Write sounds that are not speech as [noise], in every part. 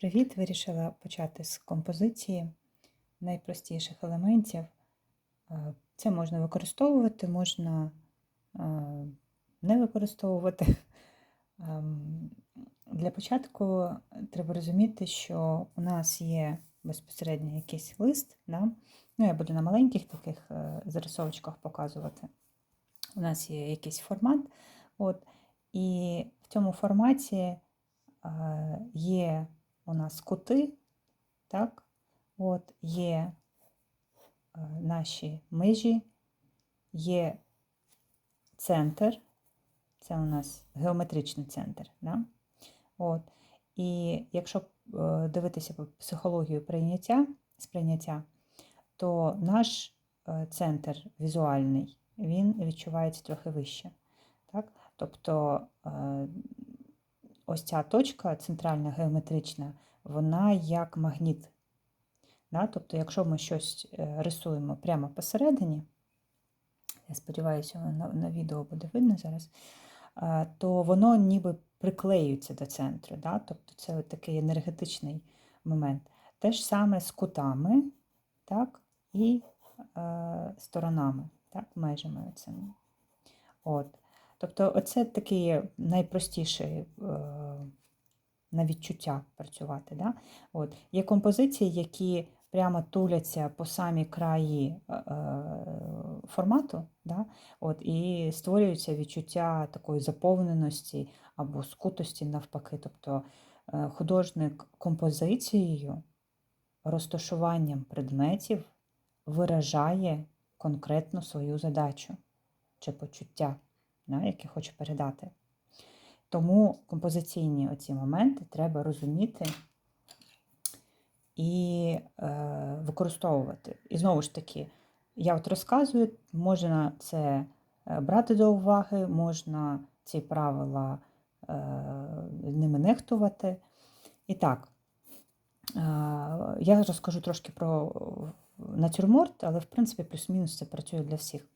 Привіт! Вирішила почати з композиції найпростіших елементів. Е, Це можна використовувати, можна е, не використовувати. Ем, Для початку треба розуміти, що у нас є безпосередньо якийсь лист. Да? Ну, я буду на маленьких таких е, зарисовочках показувати. У нас є якийсь формат. От, і в цьому форматі є у нас кути, так? От, є е, наші межі, є центр, це у нас геометричний центр. Да? От. І якщо е, дивитися по психологію прийняття, сприйняття, то наш е, центр візуальний, він відчувається трохи вище. Так? Тобто ось ця точка центральна геометрична, вона як магніт. Да? Тобто, якщо ми щось е, рисуємо прямо посередині, я сподіваюся, на, на відео буде видно зараз, е, то воно ніби приклеюється до центру. Да? Тобто це такий енергетичний момент. Те ж саме з кутами так? і е, сторонами, так? межами. От. Тобто, оце такий найпростіший е, на відчуття працювати. Да? От. Є композиції, які прямо туляться по самі краї е, формату, да? От, і створюється відчуття такої заповненості або скутості навпаки. Тобто е, художник композицією, розташуванням предметів виражає конкретно свою задачу чи почуття да, які хочу передати. Тому композиційні оці моменти треба розуміти і е, використовувати. І знову ж таки, я от розказую, можна це е, брати до уваги, можна ці правила е, ними нехтувати. І так, е, я розкажу трошки про натюрморт, але в принципі плюс-мінус це працює для всіх.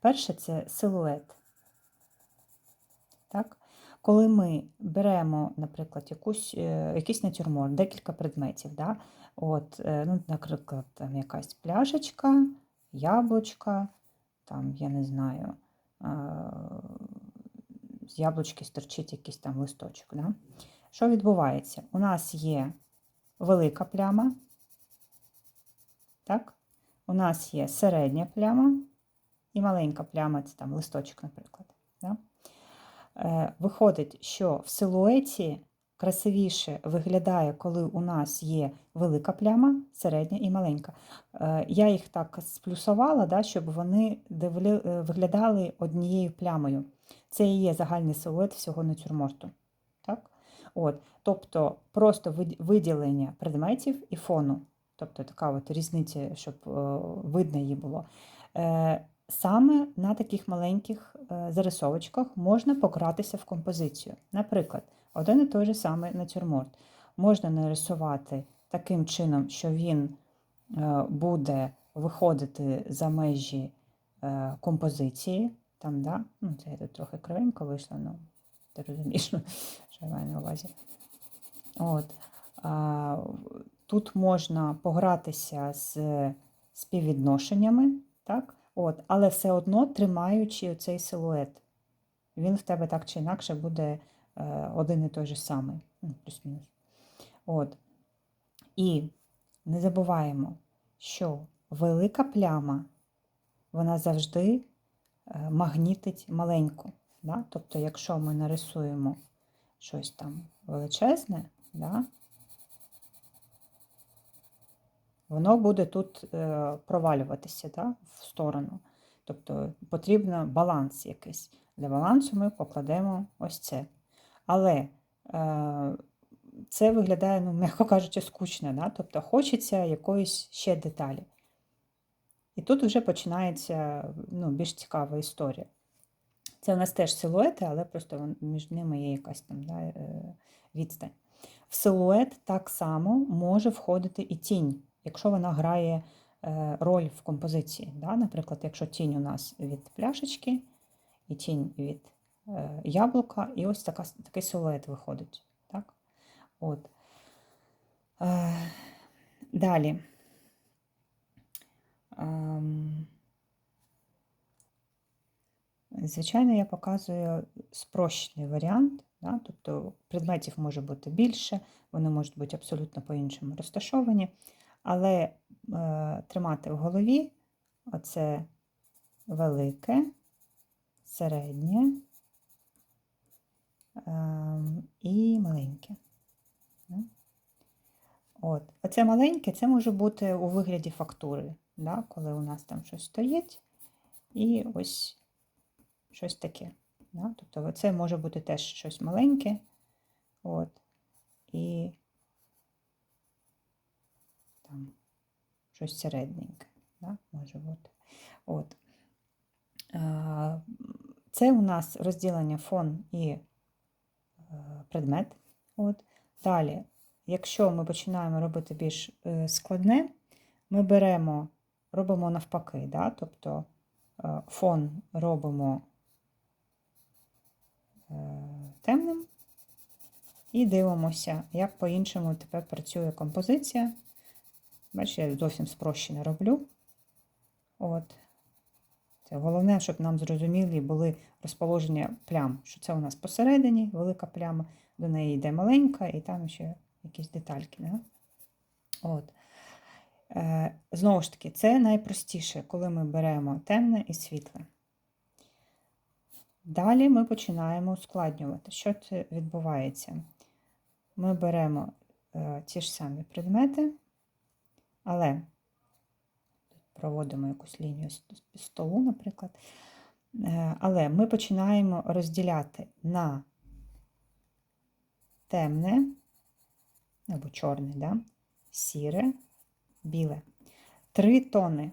Перше це силует. Так? Коли ми беремо, наприклад, якусь, е, якийсь натюрморт, декілька предметів, да? От, е, ну, наприклад, там якась пляшечка, яблучка, там, я не знаю, з яблучки стерчить якийсь там листочок. Да? Що відбувається? У нас є велика пляма, так? у нас є середня пляма і маленька пляма, це там листочок, наприклад. Е, виходить, що в силуеті красивіше виглядає, коли у нас є велика пляма, середня і маленька. Е, я їх так сплюсувала, да, щоб вони е, виглядали однією плямою. Це і є загальний силует всього натюрморту. Так? От, Тобто просто виділення предметів і фону. Тобто така от різниця, щоб видно її було. Саме на таких маленьких е, зарисовочках можна погратися в композицію. Наприклад, один і той же самий натюрморт можна нарисувати таким чином, що він е, буде виходити за межі е, композиції. Там, да? ну, Це я тут трохи кривенько вийшло, ну, ти розумієш, що я маю на увазі. От. Тут можна погратися з співвідношеннями. так? От, Але все одно тримаючи цей силует. Він в тебе так чи інакше буде е, один і той же самий. Ну, плюс-мінус. От. І не забуваємо, що велика пляма, вона завжди е, магнітить маленьку. Да? Тобто, якщо ми нарисуємо щось там величезне, да? Воно буде тут е, провалюватися да, в сторону. Тобто потрібен баланс якийсь. Для балансу ми покладемо ось це. Але е, це виглядає, ну, м'яко кажучи, скучно. Да? Тобто хочеться якоїсь ще деталі. І тут вже починається ну, більш цікава історія. Це у нас теж силуети, але просто між ними є якась там да, е, відстань. В силует так само може входити і тінь якщо вона грає е, роль в композиції. Да? Наприклад, якщо тінь у нас від пляшечки, і тінь від е, яблука, і ось така, такий силует виходить. Так? От. Далі. Ем, Звичайно, я показую спрощений варіант, да? тобто предметів може бути більше, вони можуть бути абсолютно по-іншому розташовані, але е, тримати в голові оце велике, середнє ем, і маленьке. От. Оце маленьке це може бути у вигляді фактури, да? коли у нас там щось стоїть, і ось щось таке. Да? Тобто це може бути теж щось маленьке. От. І там щось середненьке. Да? Може бути. От. Це у нас розділення фон і е, предмет. От. Далі, якщо ми починаємо робити більш е, складне, ми беремо, робимо навпаки, да? тобто е, фон робимо темним і дивимося, як по-іншому тепер працює композиція. Бачите, я зовсім спрощено роблю. От. Це головне, щоб нам зрозумілі були розположення плям, що це у нас посередині велика пляма, до неї йде маленька, і там ще якісь детальки. Да? От. Е, знову ж таки, це найпростіше, коли ми беремо темне і світле. Далі ми починаємо ускладнювати. Що це відбувається? Ми беремо е, ті ж самі предмети, але проводимо якусь лінію з столу, наприклад. Е, Але ми починаємо розділяти на темне або чорне, да? сіре, біле. Три тони.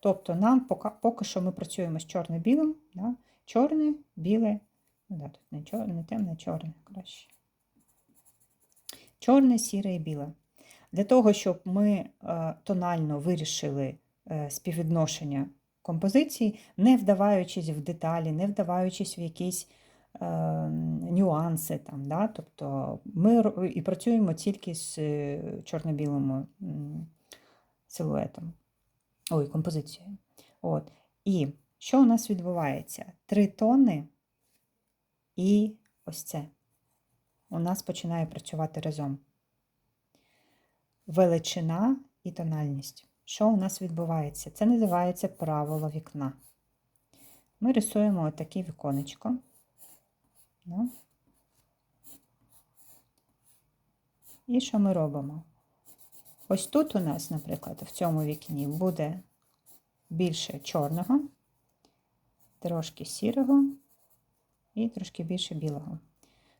Тобто нам поки, поки що ми працюємо з чорно-білим, да? чорне, біле, ну, да, тут не, чорне, не темне, чорне краще. Чорне, сіре і біле. Для того, щоб ми е, тонально вирішили е, співвідношення композицій, не вдаваючись в деталі, не вдаваючись в якісь е, нюанси. Там, да? Тобто ми і працюємо тільки з чорно-білим силуетом, ой, композицією. От. І що у нас відбувається? Три тони і ось це. У нас починає працювати разом величина і тональність. Що у нас відбувається? Це називається правило вікна. Ми рисуємо отаке віконечко. І що ми робимо? Ось тут у нас, наприклад, в цьому вікні буде більше чорного, трошки сірого і трошки більше білого.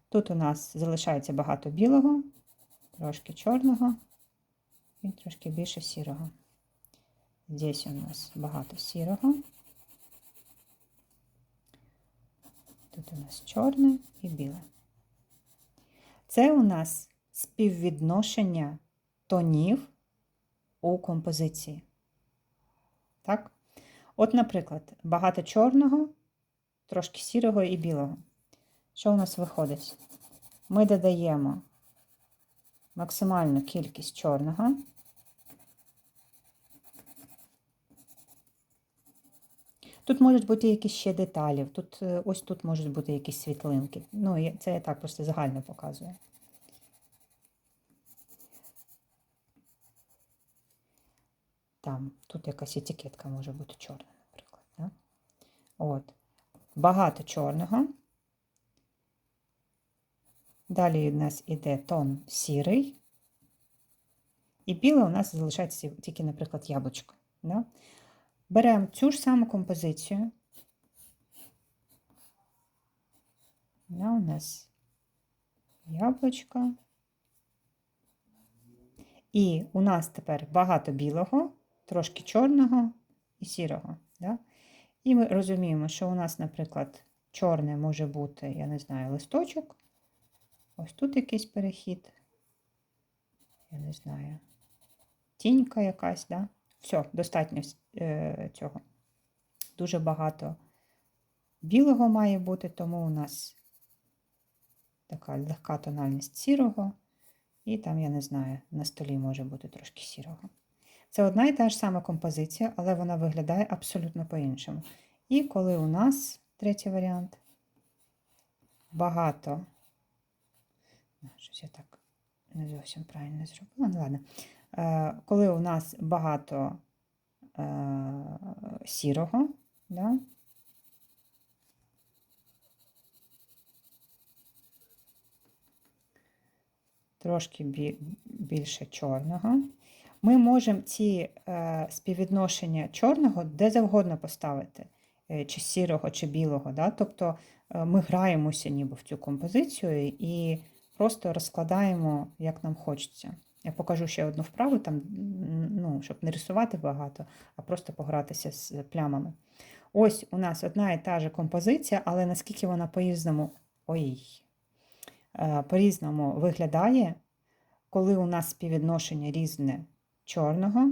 Тут у нас залишається багато білого, трошки чорного і трошки більше сірого. Здесь у нас багато сірого. Тут у нас чорне і біле. Це у нас співвідношення тонів у композиції. Так? От, наприклад, багато чорного, трошки сірого і білого. Що у нас виходить? Ми додаємо максимальну кількість чорного. Тут можуть бути якісь ще деталі. Тут, е, ось тут можуть бути якісь світлинки. Ну, це я так просто загально показую. Там, тут якась етикетка може бути чорна, наприклад. Да? От. Багато чорного. Далі у нас іде тон сірий. І біле у нас залишається тільки, наприклад, яблучко. Да? Беремо цю ж саму композицію. Да, у нас яблучко. І у нас тепер багато білого, трошки чорного і сірого. Да? І ми розуміємо, що у нас, наприклад, чорне може бути, я не знаю, листочок. Ось тут якийсь перехід. Я не знаю. Тінька якась, да? Все, достатньо е, цього. Дуже багато білого має бути, тому у нас така легка тональність сірого І там, я не знаю, на столі може бути трошки сірого. Це одна і та ж сама композиція, але вона виглядає абсолютно по-іншому. І коли у нас третій варіант багато. Щось я так не зовсім правильно зробила. Ну, ладно. Е, Коли у нас багато е, сірого, да? трошки бі- більше чорного. Ми можемо ці е, співвідношення чорного де завгодно поставити, е, чи сірого, чи білого. Да? Тобто е, ми граємося ніби в цю композицію і просто розкладаємо, як нам хочеться. Я покажу ще одну вправу, там, ну, щоб не рисувати багато, а просто погратися з плямами. Ось у нас одна і та же композиція, але наскільки вона по-різному ой, е, по-різному виглядає, коли у нас співвідношення різне чорного,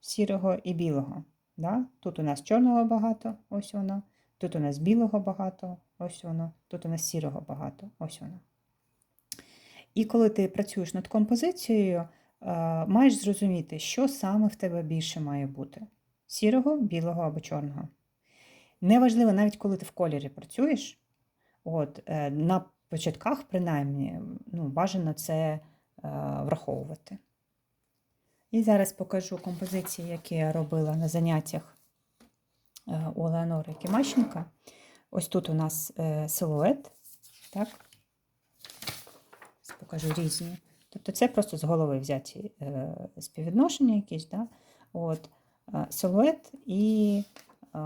сірого і білого. Да? Тут у нас чорного багато, ось воно. Тут у нас білого багато, ось воно. Тут у нас сірого багато, ось воно. І коли ти працюєш над композицією, е, маєш зрозуміти, що саме в тебе більше має бути: сірого, білого або чорного. Неважливо, навіть коли ти в кольорі працюєш, от, е, на початках, принаймні, ну, бажано це е, враховувати. І зараз покажу композиції, які я робила на заняттях у Леонори Кімащенка. Ось тут у нас силует. Так? Покажу різні. Тобто це просто з голови взяті е, співвідношення якісь. Да? От, е, силует і е,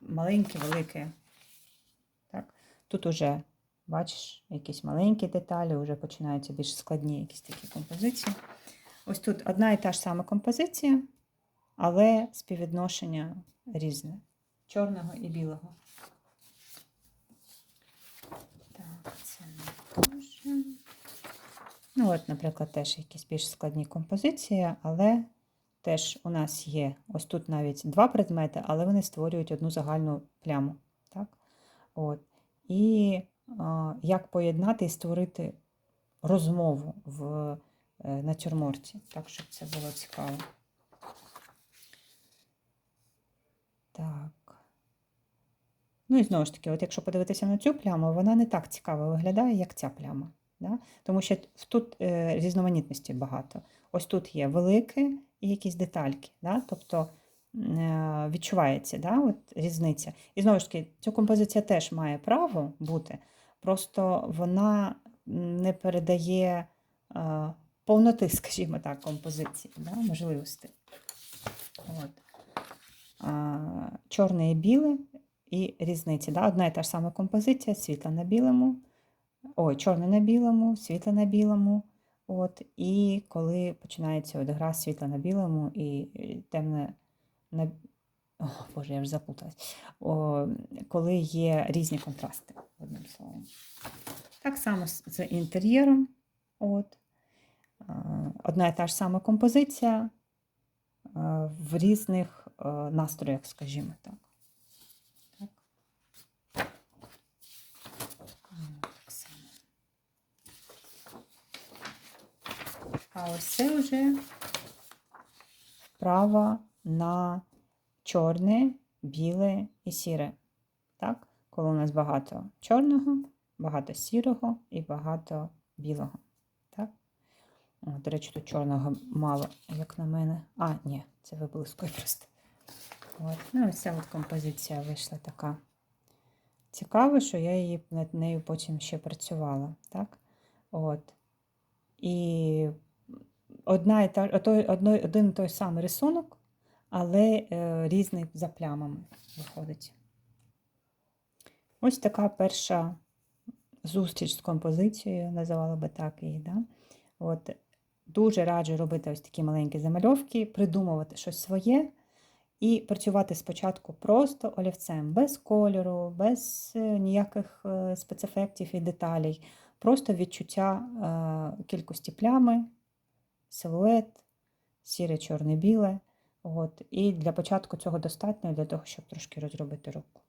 маленьке, велике. Так? Тут уже, бачиш, якісь маленькі деталі, вже починаються більш складні якісь такі композиції. Ось тут одна і та ж сама композиція, але співвідношення різне чорного і білого. Це не теж. Ну, от, наприклад, теж якісь більш складні композиції, але теж у нас є ось тут навіть два предмети, але вони створюють одну загальну пляму. Так? От. І а, як поєднати і створити розмову в е, натюрморті, так, щоб це було цікаво. Так. Ну і знову ж таки, от якщо подивитися на цю пляму, вона не так цікаво виглядає, як ця пляма. Да? Тому що тут е, різноманітності багато. Ось тут є велике і якісь детальки. Да? Тобто е, відчувається да? от різниця. І знову ж таки, ця композиція теж має право бути, просто вона не передає е, повноти, [laughs] скажімо так, композиції, да? можливості. От. Чорне і біле і різниці. Да? Одна і та ж сама композиція, світла на білому, ой, чорне на білому, світле на білому. От, І коли починається от гра світла на білому і темне на О, Боже, я вже заплуталась. О, коли є різні контрасти, одним словом. Так само з інтер'єром. От. Одна і та ж сама композиція в різних настроях, скажімо. Так. М, так само. А ось це вже вправа на чорне, біле і сіре. Так? Коли у нас багато чорного, багато сірого і багато білого. Так? До речі, тут чорного мало, як на мене. А, ні, це виблискує просто. От. Ну, ось ця от композиція вийшла така. Цікаво, що я її над нею потім ще працювала. Так? От. І одна і та, той, одно, один і той самий рисунок, але е, різний за плямами виходить. Ось така перша зустріч з композицією, називала би так її. Да? От, дуже раджу робити ось такі маленькі замальовки, придумувати щось своє і працювати спочатку просто олівцем, без кольору, без е, ніяких е, спецефектів і деталей. Просто відчуття кількості плями, силует, сіре, чорне, біле. От. І для початку цього достатньо для того, щоб трошки розробити руку.